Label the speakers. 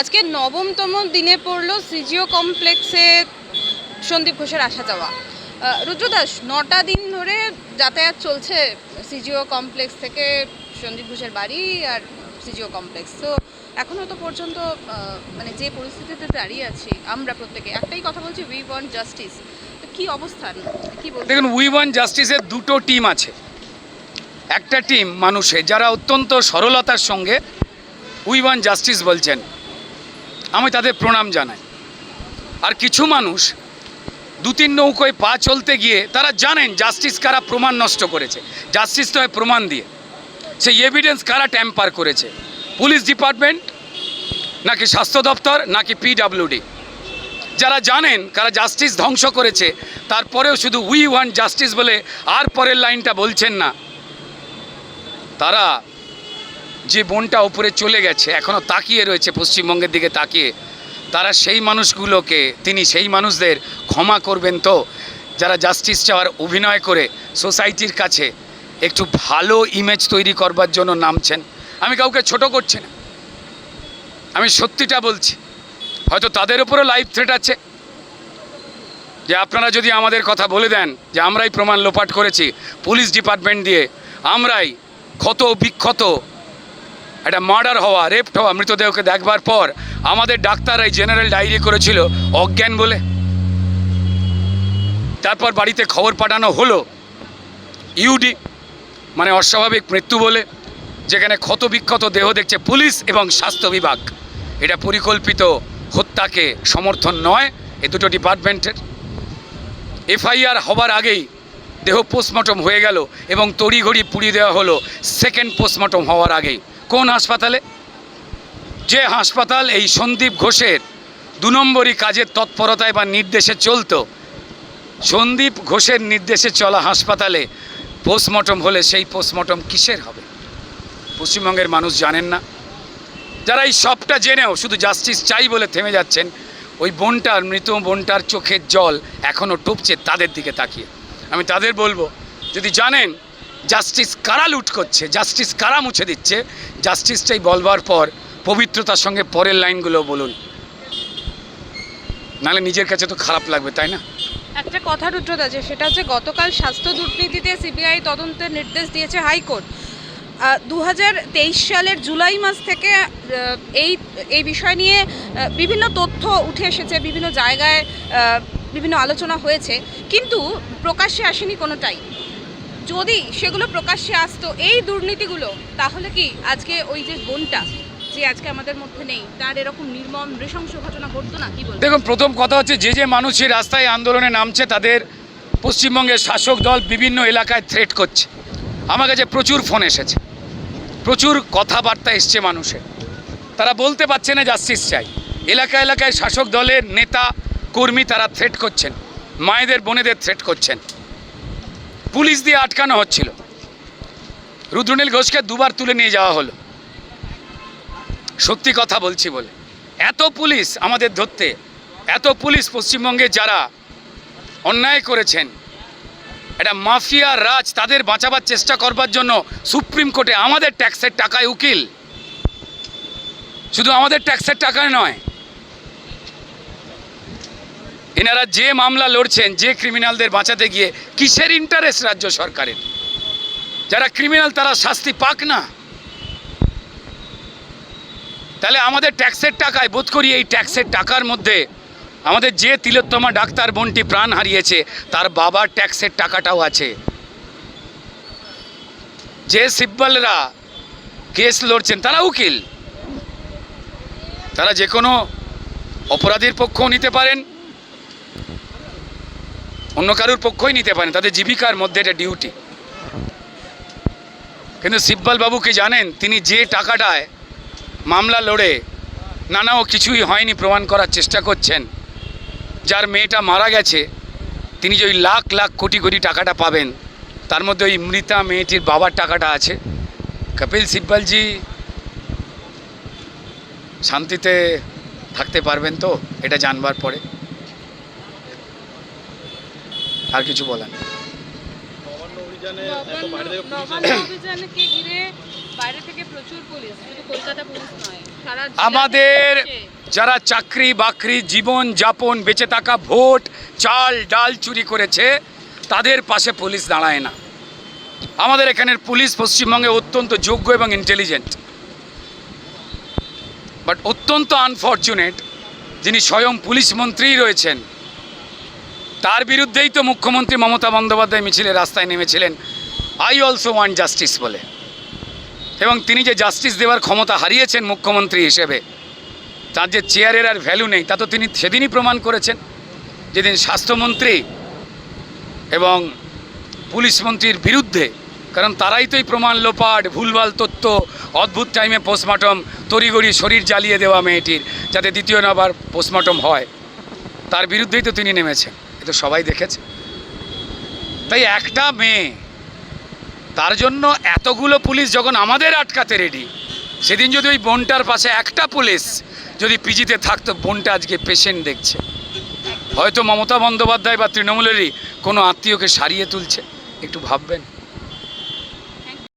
Speaker 1: আজকে নবমতম দিনে পড়ল সিজিও কমপ্লেক্সে সন্দীপ ঘোষের আসা যাওয়া। রুদ্রদাস, নটা দিন ধরে যাতায়াত চলছে সিজিও কমপ্লেক্স থেকে সন্দীপ ঘোষের বাড়ি আর সিজিও কমপ্লেক্স। তো এখনও তো পর্যন্ত মানে যে পরিস্থিতিতে দাঁড়িয়ে আছি আমরা প্রত্যেকে, একটাই কথা বলছি উই ওয়ান্ট জাস্টিস তো কী অবস্থান কি বলছেন
Speaker 2: দেখুন উই ওয়ান জাস্টিসের দুটো টিম আছে। একটা টিম মানুষের যারা অত্যন্ত সরলতার সঙ্গে উই ওয়ান জাস্টিস বলছেন। আমি তাদের প্রণাম জানাই। আর কিছু মানুষ দু তিন নৌকোয় পা চলতে গিয়ে তারা জানেন জাস্টিস কারা প্রমাণ নষ্ট করেছে। জাস্টিস তো প্রমাণ দিয়ে। সেই এভিডেন্স কারা ট্যাম্পার করেছে? পুলিশ ডিপার্টমেন্ট নাকি স্বাস্থ্য দপ্তর নাকি পিডাব্লিউডি যারা জানেন কারা জাস্টিস ধ্বংস করেছে, তারপরেও শুধু উই ওয়ান জাস্টিস বলে আর পরের লাইনটা বলছেন না। তারা যে বনটা উপরে চলে গেছে এখনও তাকিয়ে রয়েছে, পশ্চিমবঙ্গের দিকে তাকিয়ে, তারা সেই মানুষগুলোকে, তিনি সেই মানুষদের ক্ষমা করবেন তো? যারা জাস্টিস চাওয়ার অভিনয় করে সোসাইটির কাছে একটু ভালো ইমেজ তৈরি করবার জন্য নামছেন। আমি কাউকে ছোট করছি না। আমি সত্যিটা বলছি। হয়তো তাদের উপরও লাইফ থ্রেট আছে। যে আপনারা যদি আমাদের কথা বলে দেন যে আমরাই প্রমাণ লোপাট করেছি, পুলিশ ডিপার্টমেন্ট দিয়ে আমরাই ক্ষত বিক্ষত একটা মার্ডার হওয়া রেপ্ট হওয়া, মৃতদেহকে দেখবার পর আমাদের ডাক্তার এই জেনারেল ডায়েরি করেছিল, অজ্ঞান বলে। তারপর বাড়িতে খবর পাঠানো হলো ইউডি মানে অস্বাভাবিক মৃত্যু বলে, যেখানে ক্ষত বিক্ষত দেহ দেখছে পুলিশ এবং স্বাস্থ্য বিভাগ। এটা পরিকল্পিত হত্যাকে সমর্থন নয়, এ দুটো ডিপার্টমেন্টের। এফআইআর হবার আগেই দেহ পোস্টমর্টম হয়ে গেল এবং তড়িঘড়ি পুড়িয়ে দেওয়া হলো সেকেন্ড পোস্টমর্টম হওয়ার আগেই। কোন হাসপাতালে? যে হাসপাতাল এই সন্দীপ ঘোষের দু নম্বরই কাজের তৎপরতায় বা নির্দেশে চলতো, সন্দীপ ঘোষের নির্দেশে চলা হাসপাতালে পোস্টমর্টম হলে সেই পোস্টমর্টম কিসের হবে? পশ্চিমবঙ্গের মানুষ জানেন না। যারা এই সবটা জেনেও শুধু জাস্টিস চাই বলে থেমে যাচ্ছেন, ওই বোনটার, মৃত বোনটার চোখের জল এখনও টুপছে তাদের দিকে তাকিয়ে। আমি তাদের বলব, যদি জানেন জাস্টিস কারা লুট করছে? জাস্টিস কারা মুছে দিচ্ছে? জাস্টিসটাই বলবার পর, পবিত্রতার সঙ্গে পরের লাইনগুলো বলুন। নাহলে নিজের কাছে তো খারাপ লাগবে, তাই না?
Speaker 1: একটা কথা রুদ্রদা, যে সেটা হচ্ছে গতকাল স্বাস্থ্য দুর্নীতিতে সিবিআই তদন্তের নির্দেশ দিয়েছে হাইকোর্ট। দু হাজার তেইশ সালের জুলাই মাস থেকে এই এই বিষয় নিয়ে বিভিন্ন তথ্য উঠে এসেছে, বিভিন্ন জায়গায় বিভিন্ন আলোচনা হয়েছে, কিন্তু প্রকাশ্যে আসেনি কোনোটাই। যদি সেগুলো প্রকাশ্যে আসতো এই দুর্নীতিগুলো, তাহলে কি আজকে ওই যে বোনটা, যে আজকে আমাদের মধ্যে নেই, তার এরকম নির্মম নৃশংস ঘটনা ঘটতো না? কি
Speaker 2: দেখুন, প্রথম কথা হচ্ছে যে যে মানুষ এই রাস্তায় আন্দোলনে নামছে, তাদের পশ্চিমবঙ্গের শাসক দল বিভিন্ন এলাকায় থ্রেট করছে। আমার কাছে প্রচুর ফোন এসেছে। প্রচুর কথাবার্তা এসছে মানুষের। তারা বলতে পারছে না জাস্টিস চাই। এলাকা এলাকায় শাসক দলের নেতা, কর্মী তারা থ্রেট করছেন। মায়েদের, বোনেদের থ্রেট করছেন। পুলিশ দিয়ে আটকানো হচ্ছিল। রুদ্রনীল ঘোষকে দুবার তুলে নিয়ে যাওয়া হলো। সত্যি কথা বলছি বলে। এত পুলিশ আমাদের ধরতে, এত পুলিশ পশ্চিমবঙ্গে যারা অন্যায় করেছেন, একটা মাফিয়া রাজ তাদের বাঁচাবার চেষ্টা করবার জন্য সুপ্রিম কোর্টে আমাদের ট্যাক্সের টাকায় উকিল। শুধু আমাদের ট্যাক্সের টাকায় নয় এনারা যে মামলা লড়ছেন, যে ক্রিমিনালদের বাঁচাতে গিয়ে কিসের ইন্টারেস্ট রাজ্য সরকারের? যারা ক্রিমিনাল তারা শাস্তি পাক না? তাহলে আমাদের ট্যাক্সের টাকায় বোধ করি এই ট্যাক্সের টাকার মধ্যে আমাদের যে তিলোত্তমা ডাক্তার বোনটি প্রাণ হারিয়েছে, তার বাবার ট্যাক্সের টাকাটাও আছে। যে সিব্বলরা কেস লড়ছেন, তারা উকিল। তারা যে কোনো অপরাধীর পক্ষও নিতে পারেন অন্য কারোর পক্ষই নিতে পারেন, তাদের জীবিকার মধ্যে এটা ডিউটি কিন্তু বাবু কি জানেন, তিনি যে টাকাটায় মামলা লড়ে, নানাও কিছুই হয়নি প্রমাণ করার চেষ্টা করছেন। যার মেয়েটা মারা গেছে, তিনি যে ওই লাখ লাখ কোটি কোটি টাকাটা পাবেন, তার মধ্যে ওই মৃতা মেয়েটির বাবার টাকাটা আছে। কপিল সিব্বলজি, শান্তিতে থাকতে পারবেন তো, এটা জানবার পরে আর কিছু বলেন
Speaker 3: নবান্ন অভিযানে এত বাইরে থেকে পুলিশ
Speaker 1: নবান্ন
Speaker 3: এলো।
Speaker 1: অভিযানকে ঘিরে বাইরে থেকে প্রচুর পুলিশ শুধু কলকাতা পুলিশ নয় কিছু বলেন
Speaker 2: আমাদের যারা চাকরি বাকরি জীবন যাপন বেঁচে থাকা ভোট চাল ডাল চুরি করেছে তাদের পাশে পুলিশ দাঁড়ায় না। আমাদের এখানের পুলিশ পশ্চিমবঙ্গে অত্যন্ত যোগ্য এবং ইন্টেলিজেন্ট বাট অত্যন্ত আনফর্চুনেট যিনি স্বয়ং পুলিশ মন্ত্রী রয়েছেন তার বিরুদ্ধেই তো মুখ্যমন্ত্রী মমতা বন্দ্যোপাধ্যায় মিছিলে রাস্তায় নেমেছিলেন। আই অলসো ওয়ান্ট জাস্টিস বলে। এবং তিনি যে জাস্টিস দেওয়ার ক্ষমতা হারিয়েছেন মুখ্যমন্ত্রী হিসেবে, তার যে চেয়ারের আর ভ্যালু নেই, তা তো তিনি সেদিনই প্রমাণ করেছেন। যেদিন স্বাস্থ্যমন্ত্রী এবং পুলিশ মন্ত্রীর বিরুদ্ধে, কারণ তারাই তো এই প্রমাণ, লোপাট, ভুলভাল তথ্য, অদ্ভুত টাইমে পোস্টমর্টম তড়িগড়ি শরীর জ্বালিয়ে দেওয়া মেয়েটির, যাতে দ্বিতীয় নাবার পোস্টমর্টম হয়, তার বিরুদ্ধেই তো তিনি নেমেছেন। এ তো সবাই দেখেছে। তাই একটা মেয়ে, তার জন্য এতগুলো পুলিশ যখন আমাদের আটকাতে রেডি সেদিন যদি ওই বোনটার পাশে একটা পুলিশ যদি পিজিতে থাকতো, বোনটা আজকে পেশেন্ট দেখছে। হয়তো মমতা বন্দ্যোপাধ্যায় বা তৃণমূলেরই কোনো আত্মীয়কে সারিয়ে তুলছে। একটু ভাববেন।